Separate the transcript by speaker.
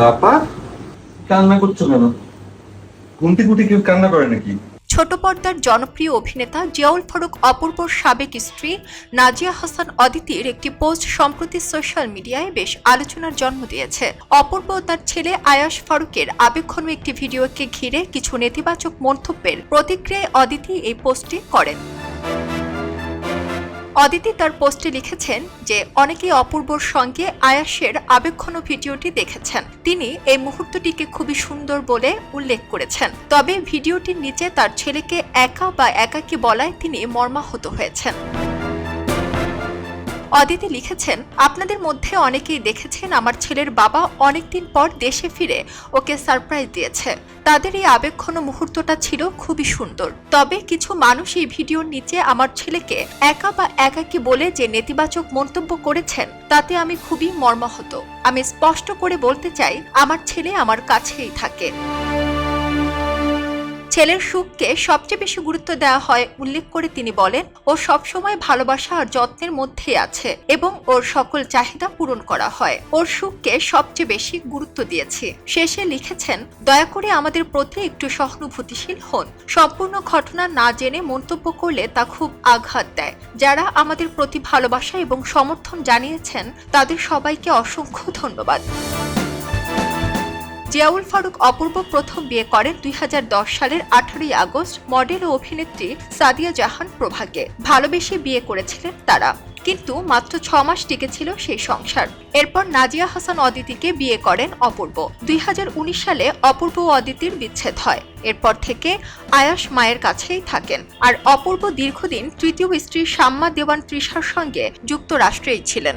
Speaker 1: বাবা? কান্না করছ কেন? ঘুমটি কুটি কেউ কান্না করে নাকি?
Speaker 2: ছোট পর্দার জনপ্রিয় অভিনেতা জিয়াউল ফারুক অপূর্বর সাবেক স্ত্রী নাজিয়া হাসান অদিতির একটি পোস্ট সম্প্রতি সোশ্যাল মিডিয়ায় বেশ আলোচনার জন্ম দিয়েছে। অপূর্ব তার ছেলে আয়াস ফারুকের আবেক্ষণ একটি ভিডিওকে ঘিরে কিছু নেতিবাচক মন্তব্যের প্রতিক্রিয়ায় অদিতি এই পোস্টটি করেন। অদিতি তার পোস্টে লিখেছেন যে, অনেকেই অপূর্বর সঙ্গে আয়াসের আবেক্ষণ ভিডিওটি দেখেছেন। তিনি এই মুহূর্তটিকে খুবই সুন্দর বলে উল্লেখ করেছেন। তবে ভিডিওটির নিচে তার ছেলেকে একা বা একাকী বলায় তিনি মর্মাহত হয়েছেন। অদিতি লিখেছেন, আপনাদের মধ্যে অনেকেই দেখেছেন আমার ছেলের বাবা অনেকদিন পর দেশে ফিরে ওকে সারপ্রাইজ দিয়েছে। তাদের এই আবেক্ষণ মুহূর্তটা ছিল খুবই সুন্দর। তবে কিছু মানুষ এই ভিডিওর নিচে আমার ছেলেকে একা বা একাকী বলে যে নেতিবাচক মন্তব্য করেছেন, তাতে আমি খুবই মর্মাহত। আমি স্পষ্ট করে বলতে চাই, আমার ছেলে আমার কাছেই থাকে। ছেলের সুখকে সবচেয়ে বেশি গুরুত্ব দেওয়া হয় উল্লেখ করে তিনি বলেন, ও সবসময় ভালোবাসা আর যত্নের মধ্যেই আছে এবং ওর সকল চাহিদা পূরণ করা হয়। ওর সুখকে সবচেয়ে বেশি গুরুত্ব দিয়েছি। শেষে লিখেছেন, দয়া করে আমাদের প্রতি একটু সহানুভূতিশীল হন। সম্পূর্ণ ঘটনা না জেনে মন্তব্য করলে তা খুব আঘাত দেয়। যারা আমাদের প্রতি ভালোবাসা এবং সমর্থন জানিয়েছেন, তাদের সবাইকে অসংখ্য ধন্যবাদ। জিয়াউল ফারুক অপূর্ব প্রথম বিয়ে করেন দুই হাজার দশ সালের আঠারোই আগস্ট মডেল ও অভিনেত্রী সাদিয়া জাহান প্রভাকে। ভালোবেসে বিয়ে করেছিলেন তারা। কিন্তু মাত্র ছ মাস টিকেছিল সেই সংসার। এরপর নাজিয়া হাসান অদিতিকে বিয়ে করেন অপূর্ব। দুই হাজার উনিশ সালে অপূর্ব অদিতির বিচ্ছেদ হয়। এরপর থেকে আয়াস মায়ের কাছেই থাকেন। আর অপূর্ব দীর্ঘদিন তৃতীয় স্ত্রী শাম্মা দেওয়ান তৃষার সঙ্গে যুক্তরাষ্ট্রেই ছিলেন।